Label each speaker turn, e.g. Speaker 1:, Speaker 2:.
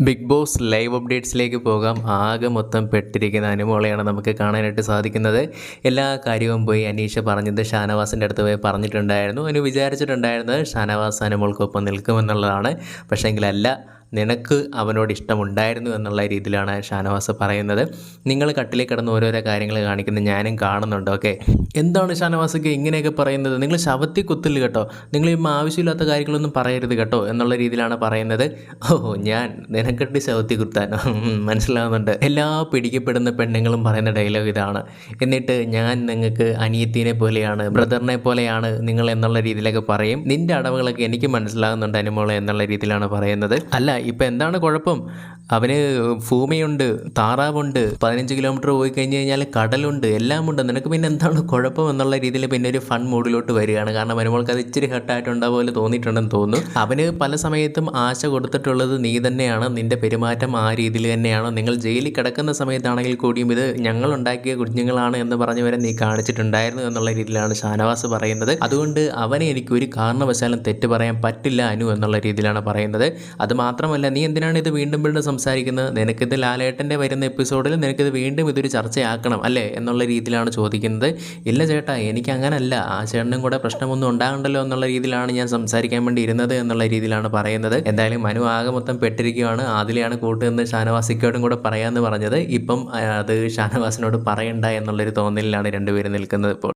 Speaker 1: Big boss live അപ്ഡേറ്റ്സിലേക്ക് പോകാം. ആകെ മൊത്തം പെട്ടിരിക്കുന്ന അനുമോളെയാണ് നമുക്ക് കാണാനായിട്ട് സാധിക്കുന്നത്. എല്ലാ കാര്യവും പോയി അനീഷ പറഞ്ഞത് ഷാനവാസിന്റെ അടുത്ത് പോയി പറഞ്ഞിട്ടുണ്ടായിരുന്നു. അനു വിചാരിച്ചിട്ടുണ്ടായിരുന്നത് ഷാനവാസ് അനുമോൾക്കൊപ്പം നിൽക്കുമെന്നുള്ളതാണ്. പക്ഷേങ്കിലല്ല നിനക്ക് അവനോട് ഇഷ്ടമുണ്ടായിരുന്നു എന്നുള്ള രീതിയിലാണ് ഷാനവാസ് പറയുന്നത്. നിങ്ങൾ കട്ടിലേ കിടന്ന് ഓരോരോ കാര്യങ്ങൾ കാണിക്കുന്നത് ഞാനും കാണുന്നുണ്ട് ഓക്കെ എന്താണ് ഷാനവാസൊക്കെ ഇങ്ങനെയൊക്കെ പറയുന്നത്? നിങ്ങൾ ശവത്തി കുത്തില്ല കേട്ടോ. നിങ്ങൾ ഇപ്പം ആവശ്യമില്ലാത്ത കാര്യങ്ങളൊന്നും പറയരുത് കേട്ടോ എന്നുള്ള രീതിയിലാണ് പറയുന്നത്. ഓ ഞാൻ നിനക്കട്ടി ശവത്തി കുത്താൻ? മനസ്സിലാകുന്നുണ്ട് എല്ലാ പിടിക്കപ്പെടുന്ന പെണ്ണുങ്ങളും പറയുന്ന ഡയലോഗ് ഇതാണ്. എന്നിട്ട് ഞാൻ നിങ്ങൾക്ക് അനിയത്തിനെ പോലെയാണ് ബ്രദറിനെ പോലെയാണ് നിങ്ങൾ എന്നുള്ള രീതിയിലൊക്കെ പറയും. നിന്റെ അടവുകളൊക്കെ എനിക്ക് മനസ്സിലാകുന്നുണ്ട് അനുമോളെ എന്നുള്ള രീതിയിലാണ് പറയുന്നത്. അല്ല ഇപ്പം എന്താണ് കുഴപ്പം? അവന് ഭൂമിയുണ്ട് താറാവുണ്ട് പതിനഞ്ച് കിലോമീറ്റർ പോയി കഴിഞ്ഞ് കഴിഞ്ഞാൽ കടലുണ്ട് എല്ലാം ഉണ്ട് നിനക്ക് പിന്നെ എന്താണ് കുഴപ്പം എന്നുള്ള രീതിയിൽ പിന്നെ ഒരു ഫൺ മൂഡിലോട്ട് വരികയാണ്. കാരണം മരുമോൾക്ക് അത് ഇച്ചിരി ഹെർട്ടായിട്ടുണ്ടാ പോലെ തോന്നിയിട്ടുണ്ടെന്ന് തോന്നുന്നു. അവന് പല സമയത്തും ആശ കൊടുത്തിട്ടുള്ളത് നീ തന്നെയാണ്. നിന്റെ പെരുമാറ്റം ആ രീതിയിൽ തന്നെയാണ്. നിങ്ങൾ ജയിലിൽ കിടക്കുന്ന സമയത്താണെങ്കിൽ കൂടിയും ഇത് ഞങ്ങൾ ഉണ്ടാക്കിയ കുഞ്ഞുങ്ങളാണ് എന്ന് പറഞ്ഞു വരെ നീ കാണിച്ചിട്ടുണ്ടായിരുന്നു എന്നുള്ള രീതിയിലാണ് ഷാനവാസ് പറയുന്നത്. അതുകൊണ്ട് അവനെ എനിക്ക് ഒരു കാരണവശാലും തെറ്റ് പറയാൻ പറ്റില്ല അനു എന്നുള്ള രീതിയിലാണ് പറയുന്നത്. അത് മാത്രമല്ല നീ എന്തിനാണ് ഇത് വീണ്ടും വീണ്ടും സംസാരിക്കുന്നത്? നിനക്കിത് ലാലേട്ടന്റെ വരുന്ന എപ്പിസോഡിൽ നിനക്കിത് വീണ്ടും ഇതൊരു ചർച്ചയാക്കണം അല്ലേ? എന്നുള്ള രീതിയിലാണ് ചോദിക്കുന്നത്. ഇല്ല ചേട്ടാ എനിക്ക് അങ്ങനല്ല. ആ ചേട്ടനും കൂടെ പ്രശ്നമൊന്നും ഉണ്ടാകണ്ടല്ലോ എന്നുള്ള രീതിയിലാണ് ഞാൻ സംസാരിക്കാൻ വേണ്ടി ഇരുന്നത് എന്നുള്ള രീതിയിലാണ് പറയുന്നത്. എന്തായാലും മനു ആകെ മൊത്തം പെട്ടിരിക്കുകയാണ് ആദിലെയാണ് കൂട്ടുനിന്ന് ഷാനവാസിക്കോടും കൂടെ പറയാമെന്ന് പറഞ്ഞത്. ഇപ്പം അത് ഷാനവാസിനോട് പറയണ്ട എന്നുള്ളൊരു തോന്നലിലാണ് രണ്ടുപേരും നിൽക്കുന്നത് ഇപ്പോൾ.